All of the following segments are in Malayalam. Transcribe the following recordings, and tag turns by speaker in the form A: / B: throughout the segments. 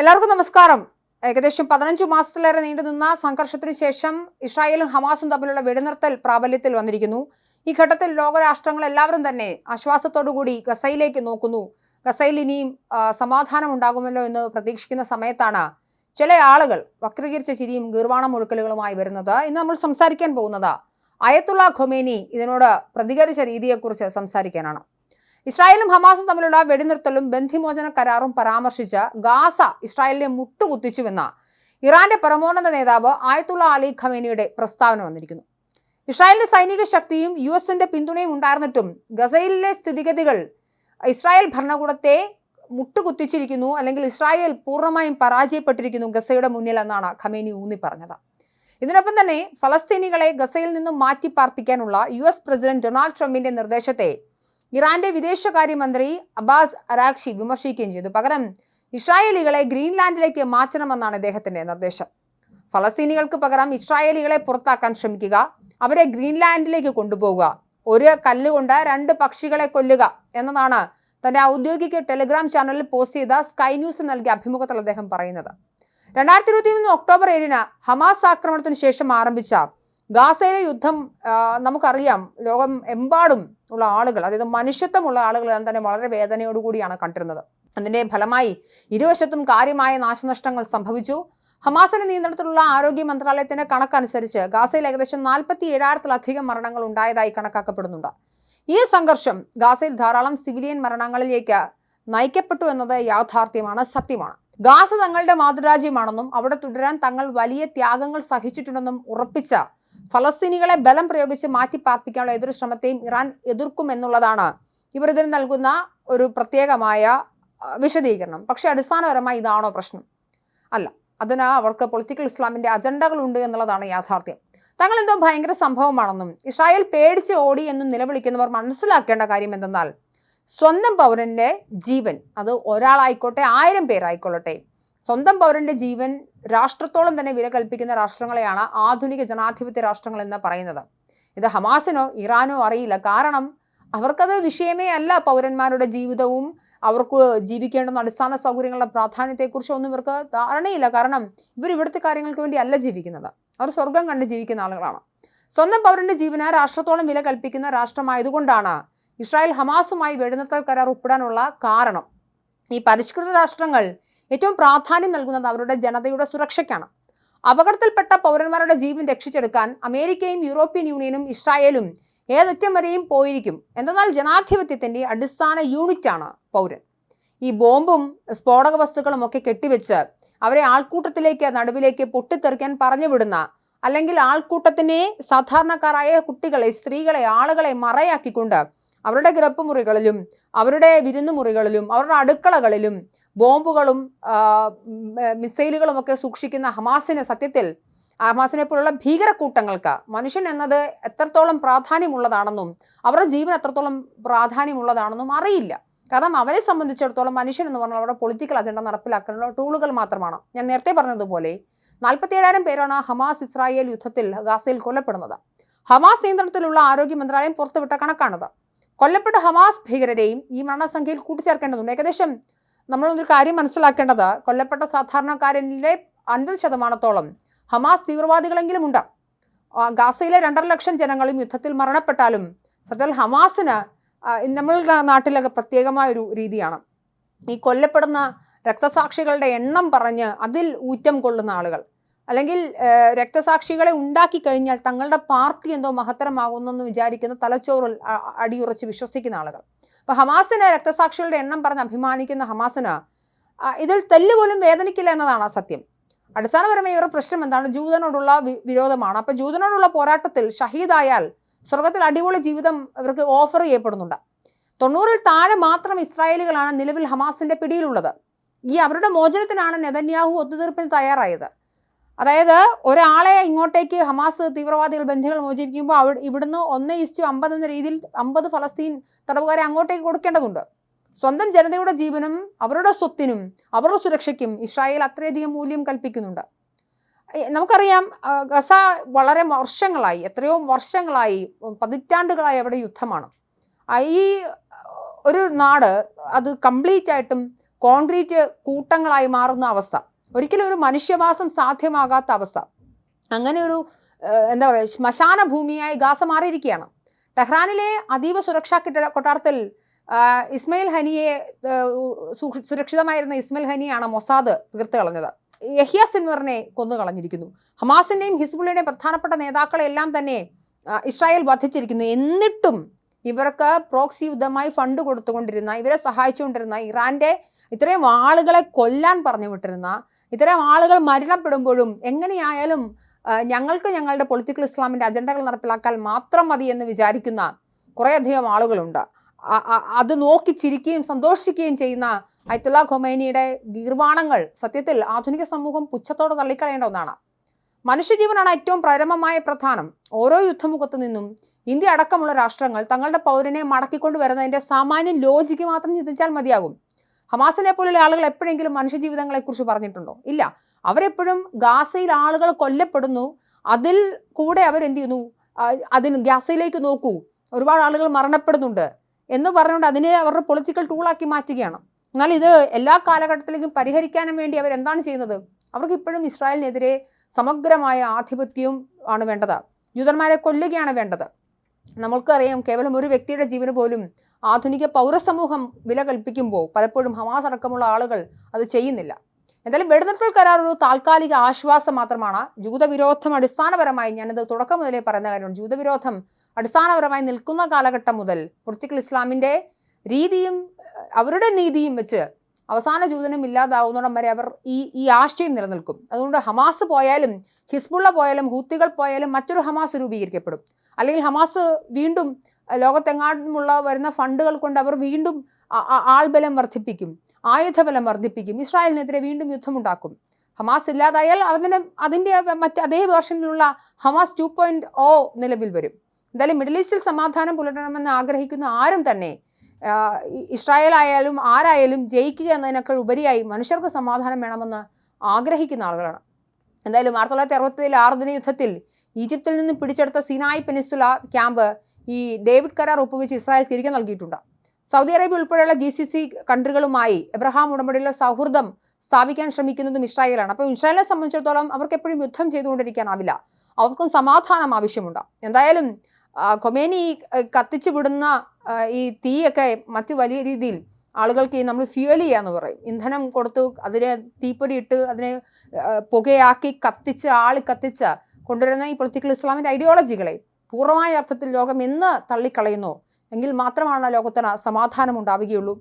A: എല്ലാവർക്കും നമസ്കാരം. ഏകദേശം പതിനഞ്ചു മാസത്തിലേറെ നീണ്ടുനിന്ന സംഘർഷത്തിന് ശേഷം ഇസ്രായേലും ഹമാസും തമ്മിലുള്ള വെടിനിർത്തൽ പ്രാബല്യത്തിൽ വന്നിരിക്കുന്നു. ഈ ഘട്ടത്തിൽ ലോകരാഷ്ട്രങ്ങൾ എല്ലാവരും തന്നെ ആശ്വാസത്തോടുകൂടി ഗസയിലേക്ക് നോക്കുന്നു. ഗസയിൽ ഇനിയും സമാധാനം ഉണ്ടാകുമല്ലോ എന്ന് പ്രതീക്ഷിക്കുന്ന സമയത്താണ് ചില ആളുകൾ വക്രീകരിച്ച ചിരിയും ഗീർവാണം മുഴുക്കലുകളുമായി വരുന്നത്. ഇന്ന് നമ്മൾ സംസാരിക്കാൻ പോകുന്നത് അയത്തുള്ള ഖൊമേനി ഇതിനോട് പ്രതികരിച്ച രീതിയെക്കുറിച്ച് സംസാരിക്കാനാണ്. ഇസ്രായേലും ഹമാസും തമ്മിലുള്ള വെടിനിർത്തലും ബന്ധിമോചന കരാറും പരാമർശിച്ച ഗാസ ഇസ്രായേലിനെ മുട്ടുകുത്തിച്ചുവെന്ന ഇറാന്റെ പരമോന്നത നേതാവ് ആയത്തുള്ള അലി ഖമേനിയുടെ പ്രസ്താവന വന്നിരിക്കുന്നു. ഇസ്രായേലിന്റെ സൈനിക ശക്തിയും യു എസിന്റെ പിന്തുണയും ഉണ്ടായിരുന്നിട്ടും ഗസയിലെ സ്ഥിതിഗതികൾ ഇസ്രായേൽ ഭരണകൂടത്തെ മുട്ടുകുത്തിച്ചിരിക്കുന്നു അല്ലെങ്കിൽ ഇസ്രായേൽ പൂർണമായും പരാജയപ്പെട്ടിരിക്കുന്നു ഗസയുടെ മുന്നിൽ എന്നാണ് ഖമേനി ഊന്നി പറഞ്ഞത്. ഇതിനൊപ്പം തന്നെ ഫലസ്തീനികളെ ഗസയിൽ നിന്നും മാറ്റി പാർപ്പിക്കാനുള്ള യു എസ് പ്രസിഡന്റ് ഡൊണാൾഡ് ട്രംപിന്റെ നിർദ്ദേശത്തെ ഇറാന്റെ വിദേശകാര്യമന്ത്രി അബ്ബാസ് അറാക്ഷി വിമർശിക്കുകയും ചെയ്തു. പകരം ഇസ്രായേലികളെ ഗ്രീൻലാൻഡിലേക്ക് മാറ്റണമെന്നാണ് അദ്ദേഹത്തിന്റെ നിർദ്ദേശം. ഫലസ്തീനികൾക്ക് പകരം ഇസ്രായേലികളെ പുറത്താക്കാൻ ശ്രമിക്കുക അവരെ ഗ്രീൻലാൻഡിലേക്ക് കൊണ്ടുപോകുക ഒരു കല്ലുകൊണ്ട് രണ്ട് പക്ഷികളെ കൊല്ലുക എന്നതാണ് തന്റെ ഔദ്യോഗിക ടെലിഗ്രാം ചാനലിൽ പോസ്റ്റ് ചെയ്ത സ്കൈ ന്യൂസ് നൽകിയ അഭിമുഖത്തിൽ അദ്ദേഹം പറയുന്നത്. രണ്ടായിരത്തി ഇരുപത്തി ഒക്ടോബർ ഏഴിന് ഹമാസ് ആക്രമണത്തിന് ശേഷം ആരംഭിച്ച ഗാസയിലെ യുദ്ധം നമുക്കറിയാം ലോകം എമ്പാടും ഉള്ള ആളുകൾ അതായത് മനുഷ്യത്വമുള്ള ആളുകൾ തന്നെ വളരെ വേദനയോടുകൂടിയാണ് കണ്ടിരുന്നത്. അതിന്റെ ഫലമായി ഇരുവശത്തും കാര്യമായ നാശനഷ്ടങ്ങൾ സംഭവിച്ചു. ഹമാസിന്റെ നിയന്ത്രണത്തിലുള്ള ആരോഗ്യ മന്ത്രാലയത്തിന്റെ കണക്കനുസരിച്ച് ഗാസയിൽ ഏകദേശം നാൽപ്പത്തി ഏഴായിരത്തിലധികം മരണങ്ങൾ ഉണ്ടായതായി കണക്കാക്കപ്പെടുന്നുണ്ട്. ഈ സംഘർഷം ഗാസയിൽ ധാരാളം സിവിലിയൻ മരണങ്ങളിലേക്ക് നയിക്കപ്പെട്ടു എന്നത് യാഥാർത്ഥ്യമാണ് സത്യമാണ്. ഗാസ തങ്ങളുടെ മാതൃരാജ്യമാണെന്നും അവിടെ തുടരാൻ തങ്ങൾ വലിയ ത്യാഗങ്ങൾ സഹിച്ചിട്ടുണ്ടെന്നും ഉറപ്പിച്ച ഫലസ്തീനികളെ ബലം പ്രയോഗിച്ച് മാറ്റിപ്പാർപ്പിക്കാനുള്ള ഏതൊരു ശ്രമത്തെയും ഇറാൻ എതിർക്കുമെന്നുള്ളതാണ്. ഇവർ ഇതിന് നൽകുന്ന ഒരു പ്രത്യേകമായ വിശദീകരണം. പക്ഷെ അടിസ്ഥാനപരമായി ഇതാണോ പ്രശ്നം? അല്ല. അതിന് അവർക്ക് പൊളിറ്റിക്കൽ ഇസ്ലാമിന്റെ അജണ്ടകളുണ്ട് എന്നുള്ളതാണ് യാഥാർത്ഥ്യം. തങ്ങൾ എന്തോ ഭയങ്കര സംഭവമാണെന്നും ഇസ്രായേൽ പേടിച്ച് ഓടി എന്നും നിലവിളിക്കുന്നവർ മനസ്സിലാക്കേണ്ട കാര്യം എന്തെന്നാൽ സ്വന്തം പൗരന്റെ ജീവൻ അത് ഒരാളായിക്കോട്ടെ ആയിരം പേരായിക്കൊള്ളട്ടെ സ്വന്തം പൗരന്റെ ജീവൻ രാഷ്ട്രത്തോളം തന്നെ വില കൽപ്പിക്കുന്ന രാഷ്ട്രങ്ങളെയാണ് ആധുനിക ജനാധിപത്യ രാഷ്ട്രങ്ങൾ എന്ന് പറയുന്നത്. ഇത് ഹമാസിനോ ഇറാനോ അറിയില്ല. കാരണം അവർക്കത് വിഷയമേ അല്ല പൗരന്മാരുടെ ജീവിതവും അവർക്ക് ജീവിക്കേണ്ടുന്ന അടിസ്ഥാന സൗകര്യങ്ങളുടെ പ്രാധാന്യത്തെക്കുറിച്ചോ ഒന്നും ഇവർക്ക് ധാരണയില്ല. കാരണം ഇവർ ഇവിടുത്തെ കാര്യങ്ങൾക്ക് വേണ്ടി അല്ല ജീവിക്കുന്നത്. അവർ സ്വർഗം കണ്ട് ജീവിക്കുന്ന ആളുകളാണ്. സ്വന്തം പൗരന്റെ ജീവന രാഷ്ട്രത്തോളം വില കൽപ്പിക്കുന്ന രാഷ്ട്രമായതുകൊണ്ടാണ് ഇസ്രായേൽ ഹമാസുമായി വെടിനിർത്തൽ കരാർ ഒപ്പിടാനുള്ള കാരണം. ഈ പരിഷ്കൃത രാഷ്ട്രങ്ങൾ ഏറ്റവും പ്രാധാന്യം നൽകുന്നത് അവരുടെ ജനതയുടെ സുരക്ഷയ്ക്കാണ്. അപകടത്തിൽപ്പെട്ട പൗരന്മാരുടെ ജീവൻ രക്ഷിച്ചെടുക്കാൻ അമേരിക്കയും യൂറോപ്യൻ യൂണിയനും ഇസ്രായേലും ഏതറ്റം വരെയും പോയിരിക്കും. എന്തെന്നാൽ ജനാധിപത്യത്തിന്റെ അടിസ്ഥാന യൂണിറ്റാണ് പൗരൻ. ഈ ബോംബും സ്ഫോടക വസ്തുക്കളും ഒക്കെ കെട്ടിവെച്ച് അവരെ ആൾക്കൂട്ടത്തിലേക്ക് നടുവിലേക്ക് പൊട്ടിത്തെറിക്കാൻ പറഞ്ഞു വിടുന്ന അല്ലെങ്കിൽ ആൾക്കൂട്ടത്തിനെ സാധാരണക്കാരായ കുട്ടികളെ സ്ത്രീകളെ ആളുകളെ മറയാക്കിക്കൊണ്ട് അവരുടെ കിടപ്പുമുറികളിലും അവരുടെ വിരുന്നുമുറികളിലും അവരുടെ അടുക്കളകളിലും ബോംബുകളും മിസൈലുകളും ഒക്കെ സൂക്ഷിക്കുന്ന ഹമാസിന് സത്യത്തിൽ ഹമാസിനെ പോലുള്ള ഭീകരക്കൂട്ടങ്ങൾക്ക് മനുഷ്യൻ എന്നത് എത്രത്തോളം പ്രാധാന്യമുള്ളതാണെന്നും അവരുടെ ജീവൻ എത്രത്തോളം പ്രാധാന്യമുള്ളതാണെന്നും അറിയില്ല. കാരണം അവരെ സംബന്ധിച്ചിടത്തോളം മനുഷ്യൻ എന്ന് പറഞ്ഞാൽ അവരുടെ പൊളിറ്റിക്കൽ അജണ്ട നടപ്പിലാക്കാനുള്ള ടൂളുകൾ മാത്രമാണ്. ഞാൻ നേരത്തെ പറഞ്ഞതുപോലെ നാൽപ്പത്തിയേഴായിരം പേരാണ് ഹമാസ് ഇസ്രായേൽ യുദ്ധത്തിൽ ഗാസയിൽ കൊല്ലപ്പെടുന്നത്. ഹമാസ് നിയന്ത്രണത്തിലുള്ള ആരോഗ്യ മന്ത്രാലയം പുറത്തുവിട്ട കണക്കാണത്. കൊല്ലപ്പെട്ട ഹമാസ് ഭീകരരെയും ഈ മരണസംഖ്യയിൽ കൂട്ടിച്ചേർക്കേണ്ടതുണ്ട്. ഏകദേശം നമ്മളൊന്നൊരു കാര്യം മനസ്സിലാക്കേണ്ടത് കൊല്ലപ്പെട്ട സാധാരണക്കാരനിലെ അൻപത് ശതമാനത്തോളം ഹമാസ് തീവ്രവാദികളെങ്കിലും ഉണ്ട്. ഗാസയിലെ രണ്ടര ലക്ഷം ജനങ്ങളും യുദ്ധത്തിൽ മരണപ്പെട്ടാലും സത്യത്തിൽ ഹമാസിന് നമ്മളുടെ നാട്ടിലൊക്കെ പ്രത്യേകമായ ഒരു രീതിയാണ്. ഈ കൊല്ലപ്പെടുന്ന രക്തസാക്ഷികളുടെ എണ്ണം പറഞ്ഞ് അതിൽ ഊറ്റം കൊള്ളുന്ന ആളുകൾ. അല്ലെങ്കിൽ രക്തസാക്ഷികളെ ഉണ്ടാക്കി കഴിഞ്ഞാൽ തങ്ങളുടെ പാർട്ടി എന്തോ മഹത്തരമാകുന്നെന്ന് വിചാരിക്കുന്ന തലച്ചോറിൽ അടിയുറച്ച് വിശ്വസിക്കുന്ന ആളുകൾ. അപ്പൊ ഹമാസിന് രക്തസാക്ഷികളുടെ എണ്ണം പറഞ്ഞ് അഭിമാനിക്കുന്ന ഹമാസിന് ഇതിൽ തെല്ല് പോലും വേദനിക്കില്ല എന്നതാണ് സത്യം. അടിസ്ഥാനപരമായി ഇവരുടെ പ്രശ്നം എന്താണ്? ജൂതനോടുള്ള വിരോധമാണ്. അപ്പൊ ജൂതനോടുള്ള പോരാട്ടത്തിൽ ഷഹീദായാൽ സ്വർഗത്തിൽ അടിപൊളി ജീവിതം ഇവർക്ക് ഓഫർ ചെയ്യപ്പെടുന്നുണ്ട്. തൊണ്ണൂറിൽ താഴെ മാത്രം ഇസ്രായേലുകളാണ് നിലവിൽ ഹമാസിന്റെ പിടിയിലുള്ളത്. ഈ അവരുടെ മോചനത്തിനാണ് നെതന്യാഹു ഒത്തുതീർപ്പിന് തയ്യാറായത്. അതായത് ഒരാളെ ഇങ്ങോട്ടേക്ക് ഹമാസ് തീവ്രവാദികൾ ബന്ധികൾ മോചിപ്പിക്കുമ്പോൾ അവ ഇവിടുന്ന് ഒന്ന് ഇസ്റ്റു അമ്പത് എന്ന രീതിയിൽ അമ്പത് ഫലസ്തീൻ തടവുകാരെ അങ്ങോട്ടേക്ക് കൊടുക്കേണ്ടതുണ്ട്. സ്വന്തം ജനതയുടെ ജീവനും അവരുടെ സ്വത്തിനും അവരുടെ സുരക്ഷയ്ക്കും ഇസ്രായേൽ അത്രയധികം മൂല്യം കൽപ്പിക്കുന്നുണ്ട്. നമുക്കറിയാം ഗസ വളരെ വർഷങ്ങളായി എത്രയോ വർഷങ്ങളായി പതിറ്റാണ്ടുകളായി അവിടെ യുദ്ധമാണ്. ഈ ഒരു നാട് അത് കംപ്ലീറ്റ് ആയിട്ടും കോൺക്രീറ്റ് കൂട്ടങ്ങളായി മാറുന്ന അവസ്ഥ. ഒരിക്കലും ഒരു മനുഷ്യവാസം സാധ്യമാകാത്ത അവസ്ഥ. അങ്ങനെ ഒരു എന്താ പറയുക ശ്മശാന ഭൂമിയായി ഗാസ മാറിയിരിക്കുകയാണ്. ടെഹ്റാനിലെ അതീവ സുരക്ഷാ കിട്ട കൊട്ടാരത്തിൽ ഇസ്മയിൽ ഹനിയെ സുരക്ഷിതമായിരുന്ന ഇസ്മയിൽ ഹനിയാണ് മൊസാദ് തീർത്ത് കളഞ്ഞത്. യഹിയ സിൻവറിനെ കൊന്നു കളഞ്ഞിരിക്കുന്നു. ഹമാസിന്റെയും ഹിസ്ബുള്ളയുടെയും പ്രധാനപ്പെട്ട നേതാക്കളെ എല്ലാം തന്നെ ഇസ്രായേൽ വധിച്ചിരിക്കുന്നു. എന്നിട്ടും ഇവർക്ക് പ്രോക്സി യുദ്ധമായി ഫണ്ട് കൊടുത്തുകൊണ്ടിരുന്ന ഇവരെ സഹായിച്ചുകൊണ്ടിരുന്ന ഇറാന്റെ ഇത്രയും ആളുകളെ കൊല്ലാൻ പറഞ്ഞു വിട്ടിരുന്ന ഇത്തരം ആളുകൾ മരണപ്പെടുമ്പോഴും എങ്ങനെയായാലും ഞങ്ങൾക്ക് ഞങ്ങളുടെ പൊളിറ്റിക്കൽ ഇസ്ലാമിന്റെ അജണ്ടകൾ നടപ്പിലാക്കാൻ മാത്രം മതി എന്ന് വിചാരിക്കുന്ന കുറേയധികം ആളുകളുണ്ട്. അത് നോക്കി ചിരിക്കുകയും സന്തോഷിക്കുകയും ചെയ്യുന്ന അയത്തുള്ള ഖൊമൈനിയുടെ ഗീർവാണങ്ങൾ സത്യത്തിൽ ആധുനിക സമൂഹം പുച്ഛത്തോടെ തള്ളിക്കളയേണ്ട ഒന്നാണ്. മനുഷ്യജീവനാണ് ഏറ്റവും പ്രരമമായ പ്രധാനം. ഓരോ യുദ്ധമുഖത്തു നിന്നും ഇന്ത്യ അടക്കമുള്ള രാഷ്ട്രങ്ങൾ തങ്ങളുടെ പൗരനെ മടക്കിക്കൊണ്ട് വരുന്നതിന്റെ സാമാന്യ ലോജിക്ക് മാത്രം ചിന്തിച്ചാൽ മതിയാകും. ഹമാസിനെ പോലുള്ള ആളുകൾ എപ്പോഴെങ്കിലും മനുഷ്യജീവിതങ്ങളെക്കുറിച്ച് പറഞ്ഞിട്ടുണ്ടോ? ഇല്ല. അവരെപ്പോഴും ഗാസയിൽ ആളുകൾ കൊല്ലപ്പെടുന്നു. അതിൽ കൂടെ അവരെന്ത് ചെയ്യുന്നു? അതിന് ഗാസയിലേക്ക് നോക്കൂ. ഒരുപാട് ആളുകൾ മരണപ്പെടുന്നുണ്ട് എന്ന് പറഞ്ഞുകൊണ്ട് അതിനെ അവരുടെ പൊളിറ്റിക്കൽ ടൂളാക്കി മാറ്റുകയാണ്. എന്നാൽ ഇത് എല്ലാ കാലഘട്ടത്തിലേക്കും പരിഹരിക്കാനും വേണ്ടി അവർ എന്താണ് ചെയ്യുന്നത്? അവർക്ക് ഇപ്പോഴും ഇസ്രായേലിനെതിരെ സമഗ്രമായ ആധിപത്യവും ആണ് വേണ്ടത്. ജൂതന്മാരെ കൊല്ലുകയാണ് വേണ്ടത്. നമ്മൾക്കറിയാം കേവലം ഒരു വ്യക്തിയുടെ ജീവന് പോലും ആധുനിക പൗരസമൂഹം വില കൽപ്പിക്കുമ്പോൾ പലപ്പോഴും ഹമാസ് അടക്കമുള്ള ആളുകൾ അത് ചെയ്യുന്നില്ല. എന്തായാലും വെടിനിർത്തൽ കരാർ ഒരു താൽക്കാലിക ആശ്വാസം മാത്രമാണ്. ജൂതവിരോധം അടിസ്ഥാനപരമായി ഞാനിത് തുടക്കം മുതലേ പറയുന്ന കാര്യമാണ്. ജൂതവിരോധം അടിസ്ഥാനപരമായി നിൽക്കുന്ന കാലഘട്ടം മുതൽ പൊളിറ്റിക്കൽ ഇസ്ലാമിന്റെ രീതിയും അവരുടെ നീതിയും വെച്ച് അവസാന ജൂതനും ഇല്ലാതാവുന്നിടം വരെ അവർ ഈ ഈ ആശയം നിലനിൽക്കും. അതുകൊണ്ട് ഹമാസ് പോയാലും ഹിസ്ബുള്ള പോയാലും ഹൂത്തികൾ പോയാലും മറ്റൊരു ഹമാസ് രൂപീകരിക്കപ്പെടും. അല്ലെങ്കിൽ ഹമാസ് വീണ്ടും ലോകത്തെങ്ങാടുമുള്ള വരുന്ന ഫണ്ടുകൾ കൊണ്ട് അവർ വീണ്ടും ആൾബലം വർദ്ധിപ്പിക്കും. ആയുധബലം വർദ്ധിപ്പിക്കും. ഇസ്രായേലിനെതിരെ വീണ്ടും യുദ്ധമുണ്ടാക്കും. ഹമാസ് ഇല്ലാതായാൽ അതിന് അതിന്റെ മറ്റ് അതേ വേർഷനിലുള്ള ഹമാസ് ടു പോയിന്റ് ഓ നിലവിൽ വരും. എന്തായാലും മിഡിൽ ഈസ്റ്റിൽ സമാധാനം പുലർത്തണമെന്ന് ആഗ്രഹിക്കുന്ന ആരും തന്നെ ഇസ്രായേൽ ആയാലും ആരായാലും ജയിക്കുക എന്നതിനേക്കാൾ ഉപരിയായി മനുഷ്യർക്ക് സമാധാനം വേണമെന്ന് ആഗ്രഹിക്കുന്ന ആളുകളാണ്. എന്തായാലും ആയിരത്തി തൊള്ളായിരത്തി അറുപത്തിയേഴ് ആറുദിന യുദ്ധത്തിൽ ഈജിപ്തിൽ നിന്ന് പിടിച്ചെടുത്ത സിനായ് പെനിസുല ക്യാമ്പ് ഈ ഡേവിഡ് കരാർ ഒപ്പുവെച്ച് ഇസ്രായേൽ തിരികെ നൽകിയിട്ടുണ്ട്. സൗദി അറേബ്യ ഉൾപ്പെടെയുള്ള ജി സി സി കൺട്രികളുമായി എബ്രഹാം ഉടമ്പടിയിലെ സൗഹൃദം സ്ഥാപിക്കാൻ ശ്രമിക്കുന്നതും ഇസ്രായേലാണ്. അപ്പോൾ ഇസ്രായേലിനെ സംബന്ധിച്ചിടത്തോളം അവർക്ക് എപ്പോഴും യുദ്ധം ചെയ്തുകൊണ്ടിരിക്കാനാവില്ല. അവർക്കും സമാധാനം ആവശ്യമുണ്ട്. എന്തായാലും കൊമേനി കത്തിച്ചു വിടുന്ന ഈ തീയൊക്കെ മറ്റ് വലിയ രീതിയിൽ ആളുകൾക്ക് നമ്മൾ ഫ്യൂവൽ ചെയ്യാന്ന് പറയും. ഇന്ധനം കൊടുത്തു അതിനെ തീപ്പൊരി ഇട്ട് അതിനെ പുകയാക്കി കത്തിച്ച് ആളി കത്തിച്ച് കൊണ്ടുവരുന്ന ഈ പൊളിറ്റിക്കൽ ഇസ്ലാമിന്റെ ഐഡിയോളജികളെ പൂർണമായ അർത്ഥത്തിൽ ലോകം എന്ന് തള്ളിക്കളയുന്നു. എങ്കിൽ മാത്രമാണ് ലോകത്തിന് സമാധാനം ഉണ്ടാവുകയുള്ളൂ.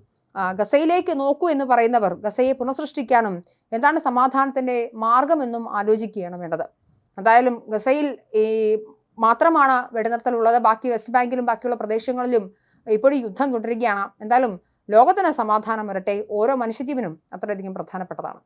A: ഗസയിലേക്ക് നോക്കൂ എന്ന് പറയുന്നവർ ഗസയെ പുനഃസൃഷ്ടിക്കാനും എന്താണ് സമാധാനത്തിന്റെ മാർഗമെന്നും ആലോചിക്കുകയാണ് വേണ്ടത്. എന്തായാലും ഗസയിൽ ഈ മാത്രമാണ് വെടിനിർത്തലുള്ളത് ബാക്കി വെസ്റ്റ് ബാങ്കിലും ബാക്കിയുള്ള പ്രദേശങ്ങളിലും ഇപ്പോഴും യുദ്ധം തുടരുകയാണ്. എന്തായാലും ലോകത്തിന് സമാധാനം വരട്ടെ. ഓരോ മനുഷ്യജീവനും അത്രയധികം പ്രധാനപ്പെട്ടതാണ്.